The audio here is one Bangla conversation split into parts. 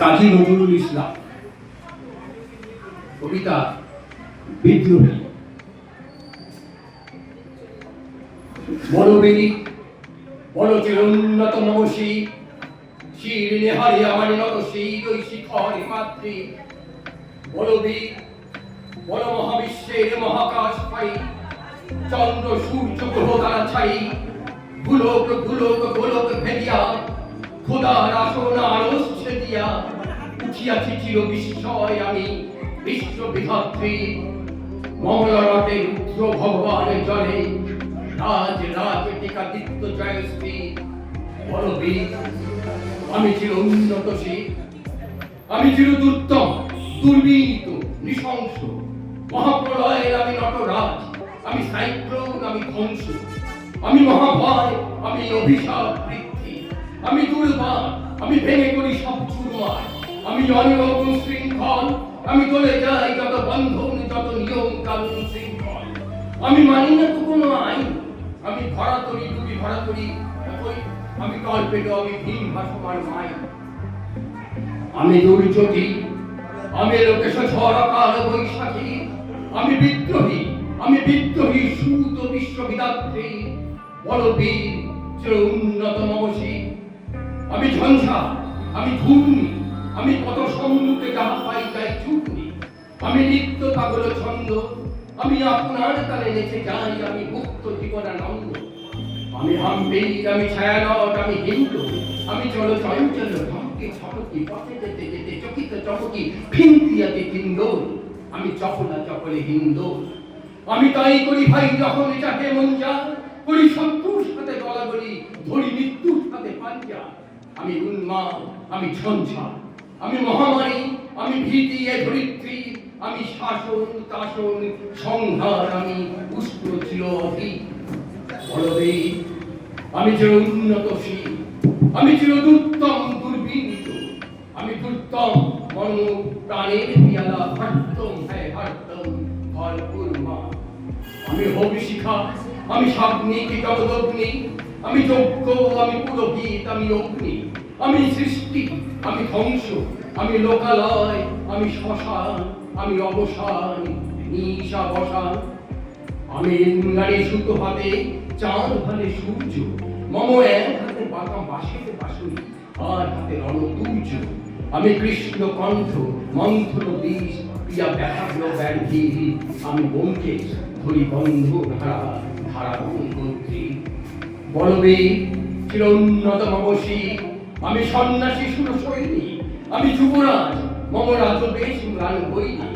কাজী নজরুল ইসলাম, কবিতা বিদ্রোহী বনবেলি বন চিরুন্নত নমসী শির নেহারি আমার নত ওই শিখর মাতৃ বলবীর বল মহাবিশ্বের মহাকাশ পাই, চন্দ্র সূর্য গ্রহ তারা ছাই গুলোক গুলোক গোলক ভেদিয়া খোদার আসন আরস ছেদিয়া উঠিয়াছি চির বিস্ময় আমি বিশ্ব বিধাত্রী মঙ্গলরটে রুদ্র ভগবানের জলে রাজ রাজ টিকাদিত্য জয়শ্রী। বলবীর আমি চির উন্নত শিখ আমি চির দুর্তম দুর্বিনীত নৃশংস, মহাপ্রলয়ের আমি নটরাজ, আমি সাইক্লোন, আমি ধ্বংস, আমি মহাভয়, আমি অভিশাপ আমি দুর্বার, আমি ভেঙে করি সব চুরমার আমি অনিয়ম শৃঙ্খল, আমি চলে যাই যত বন্ধন, যত নিয়ম কানুন শৃঙ্খল। আমি মানি না তো কোনো আইন আমি ভরা করি ডুবি ভরা করি আমি কল্পেট আমি ভীম ভাসমান মাই। আমি দুর্যোগী আমি লোকেশ ঝড় কাল বৈশাখী, আমি বিদ্রোহী আমি বিদ্রোহী সুত বিশ্ববিদাত্রী বলবীর চির উন্নত নবশী আমি ঝঞ্ঝা, আমি ঘূর্ণি আমি কত সম্মুখে যাহা পাই যাই চুপনি আমি নিত্য পাগল ছন্দ, আমি আপনার তালে নেচে যাই, আমি মুক্ত জীবনানন্দ। আমি হাম্পি আমি ছায়ানট, আমি হিন্দু। আমি চল চঞ্চল ধমকে ছটকি পথে যেতে যেতে চকিত চককি ফিন্দিয়াতে কিন্দোল আমি চপলা চপলে হিন্দু আমি তাই করি ভাই যখন যাকে মন যা করি শত্রুর সাথে গলাগলি, ধরি মৃত্যুর সাথে পাঞ্জা। আমি উন্মাদ, আমি ঝঞ্ঝা, আমি মহামারী, আমি ভীতি, এ ধরিত্রী, আমি শাসন তাসন সংহার, আমি উষ্ণ ছিল অভি বলবীর আমি চির উন্নত শীল আমি চির দুর্তম দুর্বিনীত, আমি দুর্তম মন প্রাণের পিয়ালা হরতম হ্যাঁ হরতম ভরপুর মা। আমি হবি শিখা, আমি সাগ্নি কি জগদগ্নি আমি যজ্ঞ, আমি পুরোহিত, আমি অগ্নি, আমি সৃষ্টি, আমি ধ্বংস, আমি লোকালয়, আমি শ্মশান, আমি অবসান, নিশা বসান। আমি ইন্দ্রাণী সুতো হাতে চাঁদ ভালে সূর্য, মম এক হাতে বাঁকা বাঁশিতে বাঁশুরি আর হাতে রণদূর্য। আমি কৃষ্ণ কণ্ঠ, মন্থন বীজ প্রিয়া ব্যাঘ্র। ব্যাধি আমি বোমকে ধরি বন্ধ ধারা ধারা গন্ত্রী বলবে চির উন্নত মবসী আমি সন্ন্যাসী সুর সৈনী আমি যুবরাজ, মম রাজ বেশ ম্লান বইনি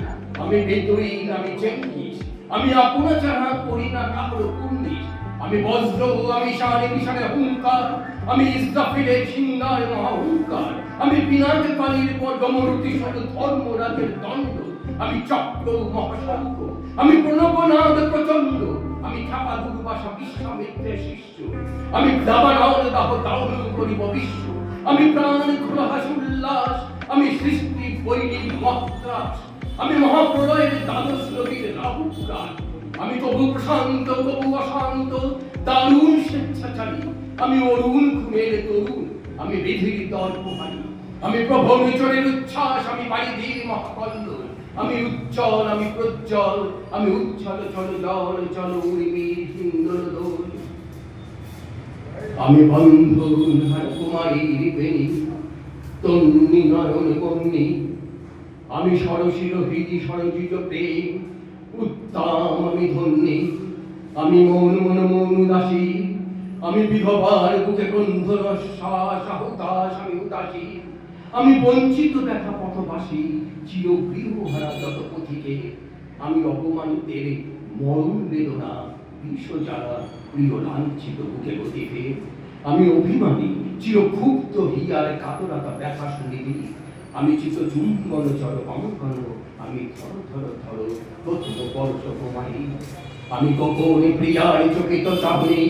আমি বেদুইন, আমি চেঙ্গিস আমি আপনা চাহা করি না কাপড় কুন্দিস আমি বজ্র, আমি সারে মিশারে হুঙ্কার, আমি ইসরাফিলের সিংহার মহাহুঙ্কার, আমি পিনাক পানির পর গমরতি শত ধর্মরাজের দণ্ড, আমি চক্র মহাশঙ্খ আমি প্রণবনাদ প্রচণ্ড আমি খাপা দুর্বাসা বিশ্বামিত্রের শিষ্য। আমি দাবানল দাহ দাহন করিব বিশ্ব। আমি প্রাণ খোলা উল্লাস। আমি সৃষ্টি বৈরী মহাত্রাস। আমি মহাপ্রলয়ের দ্বাদশ নবীর রাহু আমি তবু প্রশান্ত তবু অশান্ত, দারুণ স্বেচ্ছাচারী। আমি অরুণ খুনের তরুণ। আমি বিধির দর্পহারী। আমি প্রভু চরের উচ্ছ্বাস। আমি বাড়িধীর মহাকল্ল আমি উজ্জ্বল, আমি প্রজ্জ্বল, আমি উচ্ছল চল জল চল উর্মির হিন্দর দোল। আমি বন্ধন হার কুমারীর বেণী, তন্নি নয়ন কন্যী। আমি সরশির হৃদি সরজিত প্রেম, উত্তম আমি ধন্যী। আমি মৌন মন মৌন দাসী। আমি বিধবার বুকে গন্ধ শ্বাস হুতাশ আমি উদাসী। আমি বঞ্চিত দেখা পথবাসী, চির গৃহ হারা যত পথিকে আমি অপমানিতের মরণ বেদনা বিশ্ব যারা প্রিয় লাঞ্ছিত বুকে গতিতে আমি অভিমানী, চির ক্ষুব্ধ হিয়ার কাতরাতা ব্যথা শুনিবি। আমি চিত চুম্বন চর অঙ্কন আমি ধর ধর ধর প্রথম বর্ষ প্রমাণী আমি গোপনে প্রিয়ার চকিত চাহনি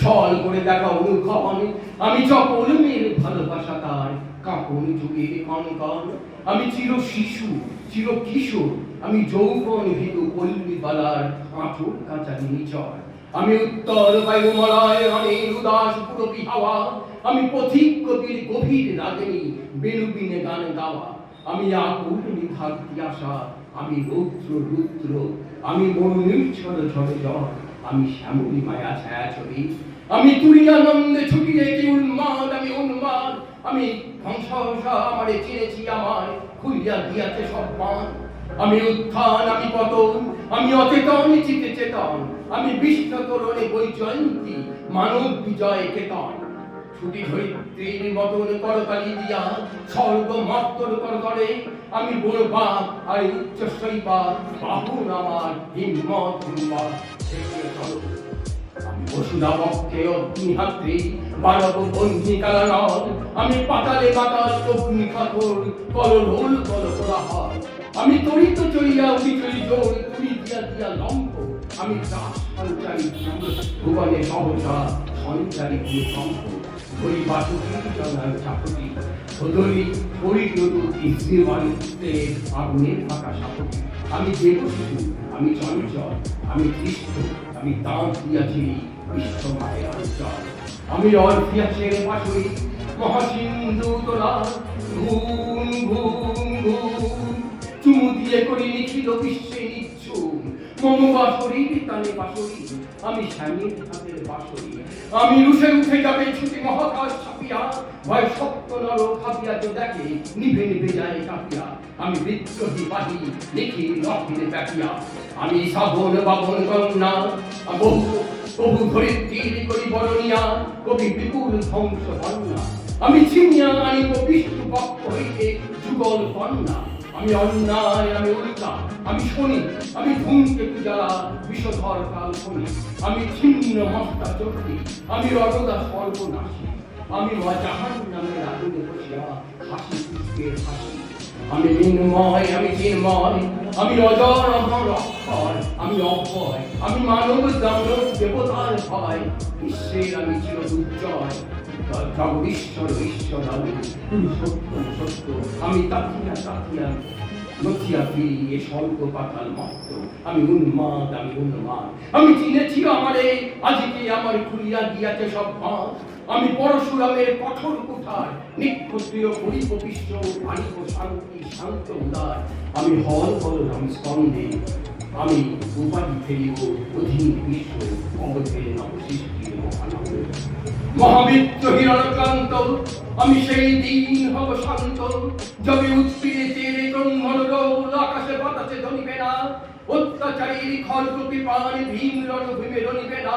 ছল করে দেখা অনুক্ষণ আমি। চপল মেয়ের ভালোবাসা তার, কাঁপন যুগের কনকন আমি চির শিশু, চির কিশোর, আমি যৌবন ভীত পল্লী বালার আঁচড় কাঁচা নিচর আমি উত্তর বায়ুমলয় উদাস পুরবী হাওয়া। আমি পথিক কবির গভীর রাগিনী বেনু বিনে গান গাওয়া। আমি আকুল নিধার তিয়াসা আমি রৌদ্র রুদ্র, আমি মরুনির ছড় ছড়ে জল আমি শ্যামলী মায়া ছায়া ছবি আমি তুরিয়ানন্দে ছুটিয়ে কি উন্মাদ, আমি উন্মাদ। আমি ধ্বংসহসা আমারে চিনেছি আমার খুলিয়া দিয়াছে সব মান আমি উত্থান, আমি পতন, আমি অচেতন, চিতে চেতন। আমি বিশ্ব তরণে বৈজয়ন্তী, মানব বিজয় কেতন। ছুটি ধরিত্রীর মতন করতালি দিয়া, স্বর্গ মত্তর করতলে আমি বলবা আর উচ্চ শৈবা বাহুন আমার হিম্মত হিম্মত। আমি বসুধা পক্ষে অগ্নিহাত্রী, বারব বন্ধি কালানল আমি পাতালে বাতাস অগ্নি কল করা হয় আমি তরিত চলিয়া উঠি চলি জোর তুই দিয়া দিয়া লম্ব। আমি দাস সঞ্চারী ভুবনে সহসা জনার চাপটি সদলি হরি যদু ইসিমানিতে আগুনের ফাঁকা সাপটি আমি দেব শিশু আমি চঞ্চল, আমি কৃষ্ণ আমি দাঁত দিয়াছি বিশ্ব মায়ের অঞ্চল আমি অর্থিয়াছের পাশই মহাসিন্ধু তোলা, ঘুম ঘুম ঘুম। চুমু দিয়ে করি নিখিল বিশ্বে নিচ্ছুম মম বাসরি তানে বাসরি। আমি স্বামীর হাতের বাসরি, আমি রুষে উঠে যাবে ছুটি মহাকাশ ছাপিয়া, ভয় সত্য নর ভাবিয়া তো দেখে নিভে নিভে যায় কাঁপিয়া, আমি বিদ্রোহী বাহি লিখি লক্ষিণে ব্যাপিয়া আমি শ্রাবণ বাবন গঙ্গা বহু বহু ধরিত্রীর করি বরণিয়া, কবি বিপুল ধ্বংস বন্যা। আমি ছিনিয়া আনিব বিষ্ণু পক্ষ হইতে যুগল কন্যা আমি অন্যায়, আমি উল্টা, আমি শনি, আমি ধূমকে পূজারা বিষধর কাল শনি। আমি ছিন্ন মস্তা চক্রি, আমি রগদা সর্বনাশী। আমি মা জাহান নামে আগুনে বসিয়া হাসি পুষ্পের হাসি। আমি চিন্ময় আমি চিন্ময় আমি অজর অমর অক্ষর আমি অক্ষয় আমি মানব দানব দেবতার ভয়। বিশ্বের আমি চির দুর্জয় জগদীশ্বর ঈশ্বর আমি তুমি সত্য সত্য। আমি তাকিয়া তাকিয়া ফিরি এ স্বর্গ পাতাল মত্ত। আমি উন্মাদ আমি উন্মাদ। আমি চিনেছি আমারে, আজকে আমার খুলিয়া সব আমি পরশুরামের কঠোর কুঠার নিক্ষত্রিয় পরিপবিষ্ট শান্তি, শান্ত উদার। আমি হল বলরাম স্কন্দে আমি উপাধি ফেলিব অধীন বিশ্ব অবধে নবসৃষ্টির মহানন্দ। মহামিত্র হিরণকান্ত আমি সেই দিন হব শান্ত। যবে উৎপীড়ে চেরে গৌল আকাশে বাতাসে ধনিবে না। অত্যাচারীর খড়গ পান ভীম রণভূমে রণিবে না।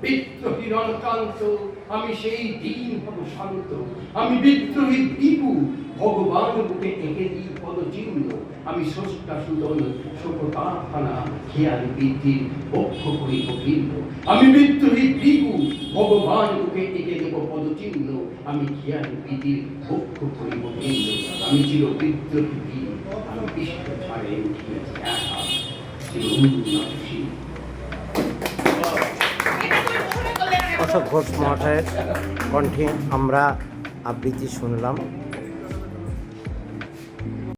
বিদ্রোহী রণকান্ত আমি সেই দিন হব শান্ত। আমি বিদ্রোহী দীপু বুকে এঁকে দিই আমি সুদন বৃদ্ধির বক্ষ আমি ভগবান দেব আমি বৃদ্ধির বক্ষ আমি চির বিদ্রোহী আমি বিশ্ব ছাড়ে অশোক ঘোষ মহাশয়ের কণ্ঠে আমরা আবৃত্তি শুনলাম